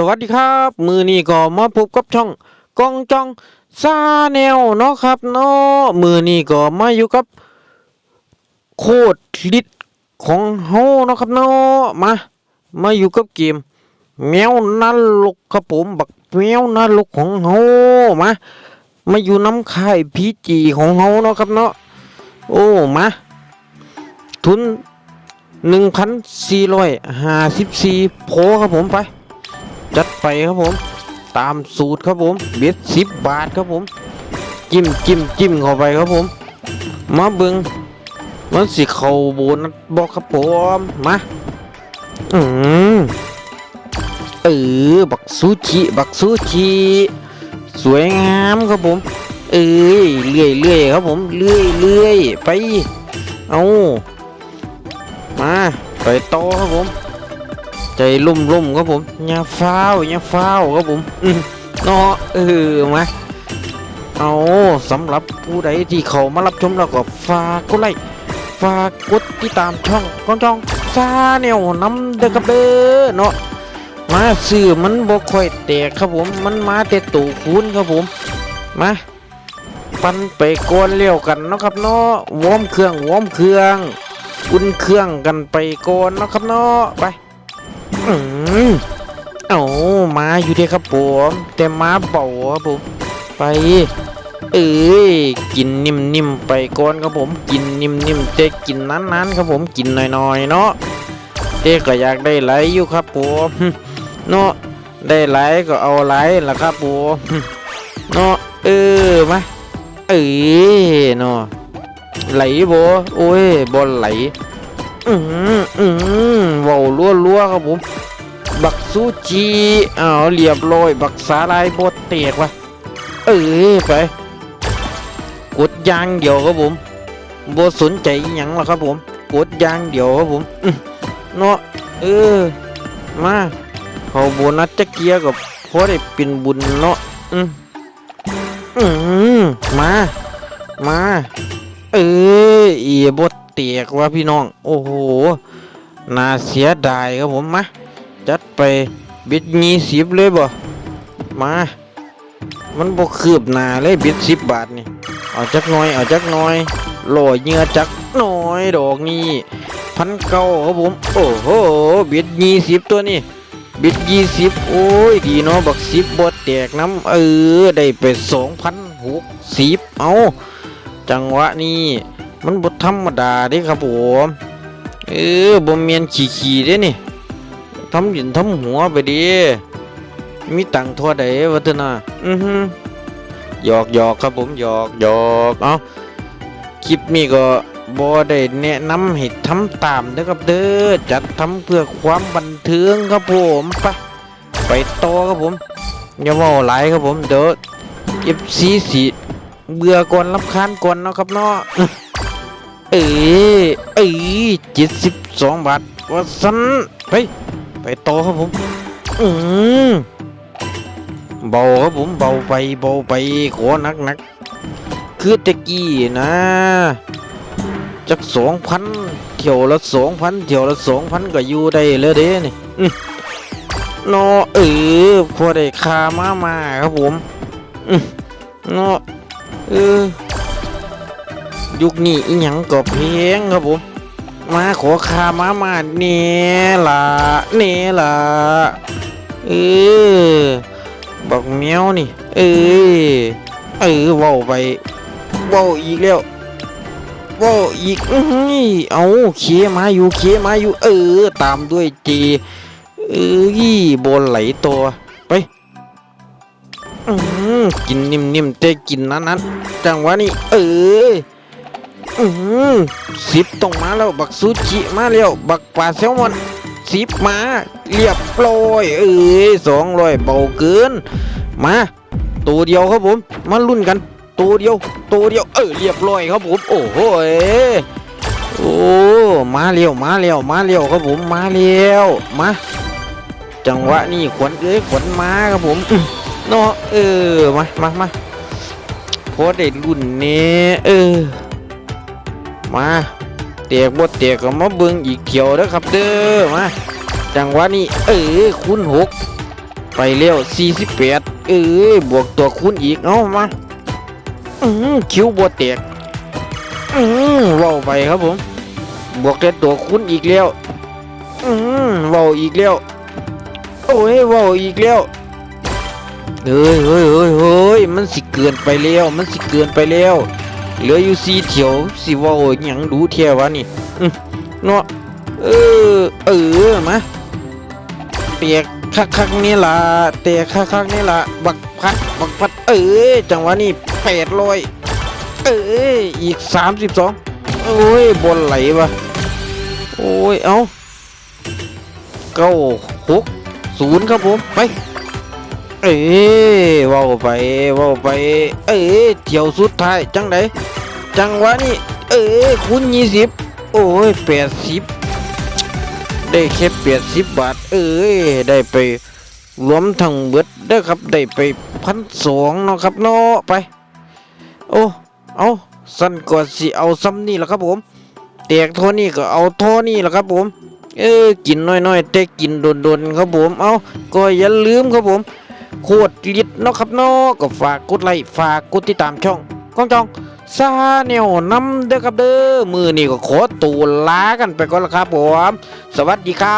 สวัสดีครับ มือนี้ก็มาพบกับช่องกองจองซาแนวเนาะครับเนาะมือนี้ก็มาอยู่กับ โคตรลิดของเฮาเนาะครับเนาะมามาอยู่กับเกมแมวนรกครับผมบักแมวนรกของเฮามามาอยู่น้ำค่ายพีจีของเฮาเนาะครับเนาะโอ้มาทุน1,454โพครับผมไป จัดไปครับผม ตามสูตรครับผม เบ็ดสิบบาทครับผม จิ้มจิ้มจิ้มเข้าไปครับผม มาเบิงมันสิเขาโบนัสบอกครับผมมาอืมเออบักซูชิบักซูชิสวยงามครับผม เอ้ยเลื่อยเลื่อยครับผมเลื่อยเลื่อยไปเอามาไปต่อครับผม ใจลุ่มลุ่มๆครับผมอย่าฟ้าวอย่าฟ้าวครับผมอืมเนาะเออมาเอาสำหรับผู้ใดที่เขามารับชมแล้วก็ฝากกดไลค์ฝากกดติดตามช่องกองจองซาแนวนำเด้อครับเด้อเนาะมาซื้อมันบ่ค่อยแตกครับผมมันมาแต่ตู่คูณครับผมมาปันไปก่อนเลี้ยวกันเนาะครับเนาะวอร์มเครื่องวอร์มเครื่องอุ่นเครื่องกันไปก่อนเนาะครับเนาะไปอืม เอามาอยู่ดีครับผมแต่มาเบาครับผมไป เอ้ยกินนิ่มๆไปก่อนครับผม กินนิ่มๆแต่กินนั้นๆครับผมกินหน่อยๆเนาะเด็กก็อยากได้ไหลยอยู่ครับผมเนาะได้ไหลก็เอาไหลล่ะครับผมเนาะเออมาเอ้ยเนาะไหลบ่โอ้ยบ่ไหล อืมอืมว้าลัวลัวครับผม บักซูจีอ้าวเรียบร้อยบักสาลายบดเตกว่ะเอ้ยไปกดยางเดียวครับผมบสนใจอิหยังหรอครับผมกดยางเดียวครับผมเนาะเออมาเขาโบนัสจะเกียกับพอได้เป็นบุญเนาะอืมอืมมา มา เอ้ยอีบด เตียกว่าพี่น้อง โอ้โห น่าเสียดายครับผมมาจัดไปบิดยี่สิบเลยบ่ มา มันบ่คืบหนาเลยบิดสิบบาทนี่ เอาจักน่อย เอาจักน่อยโหลเงื่อจักน่อยดอกนี้พันเก้าครับผม โอ้โห บิดยี่สิบตัวนี้บิดยี่สิบโอ้ย ดีเนาะบักสิบบดแตกน้ำเออ ได้ไปสองพันหกสิบเอาจังหวะนี้ มันบทธรรมดาเด้ครับผมเออบ่เมียนขี่ๆเด้นี่ทำหยินทำหัวไปดิมีตังทัวใดวะเถอะนะอือฮึหยอกหยอกครับผมหยอกหยอกเอาคลิปนี้ก็บ่ได้แนะนำให้ทำตามเด้อครับเด้อจัดทำเพื่อความบันเทิงครับผมไปไปโตครับผมอย่าว่าหลายครับผมเดี๋ยว FC สิเบื่อก่อนรำคาญก่อนเนาะครับเนาะ เอ้ยเอ้ยเจ็ดสิบสองบาทว่าสันไปไปต่อครับผม อืมเบาครับผมเบาไปเบาไปขอนักนักคือตะกี้นะจักสองพันเที่ยวละสองพันเที่ยวละสองพันก็อยู่ได้เลยเด้นี่อืมเนาะเออพอได้คามามาครับผมอืมเนาะเออ ยุคนี้อีหยังก็เพลงครับผม มาขอคามามาเน่ล่ะเน่ล่ะเออบอกเมียวนี่ เออเออว้าไปว้าอีกแล้วว้าอีกอื้ออเอาเคมาอยู่เคมาอยู่ เออ ตามด้วยจีเออยี่บนไหลตัวไปอืมกินนิ่มๆแต่กินนั้นๆจังหวะนี้เออ อืมสิบต้องมาแล้วบักซูชิมาแล้วบักปลาแซลมอนสิบมาเรียบร้อยเอ้ยสองร้อยเบาเกิน มาตัวเดียวครับผม มาลุ้นกันตัวเดียวตัวเดียวเออเรียบร้อยครับผมโอ้โหเอโอ้มาเร็วมาเร็วมาเร็วครับผมมาเร็วมาจังหวะนี้ขวัญเอ้ยขวัญมาครับผมเนาะเออมามามาโพอได้รุ่นนี้เออ มาเตียกบดเตียกก็มาเบิ่งอีกเขียวเด้อครับเด้อมาจังหวะนี้เออคุณหกไปเร็ว48เอ้ยบวกตัวคูณอีกเอามาอือคิวบวแตกอือว้าไปครับผมบวกแต่ตัวคูณอีกแล้วอือว้าอีกแล้วโอ้ยว้าอีกแล้วเฮ้ยเฮ้ยเฮ้ยเฮ้ยมันสิเกินไปแล้วมันสิเกินไปแล้ว เหลืออยู่สีเถียวสิเว้าหยังดูเทียวะนี่อือเนาะเออเออมาเตียกคักคักนี่ล่ะเตียกคักคักนี่ล่ะบักพัดบักพัดเออจังหวะนี้แปดร้อยเอออีกสามสิบสองโอ้ยบนไหลวะโอ้ยเอาเก้าหกศูนย์ครับผมไป เอ้ว้าไปว้าไปเอ้เที่ยวสุดท้ายจังไดจังวะนี้เอ้คูณยี่สิบโอ้ยแปดสิบได้แค่เปียดสิบบาท เอ้ยได้ไปรวมทั้งเบิดเด้ครับได้ไปพันสองเนาะครับเนาะไป โอ้เอาสั้นกว่าสิเอาซ้ำนี่แหละครับผมแตกโทนี่ก็เอาโทนี่แหละครับผมเออกินน้อยๆแต่กินโดนๆครับผม เอาก็อย่าลืมครับผม โคตรลิดเนาะครับเนาะก็ฝากกดไลค์ฝากกดติดตามช่องกองจองซาเนวนำเด้อครับเด้อมือนี่ก็ขอตูลากันไปก่อนละครับผม สวัสดีครับ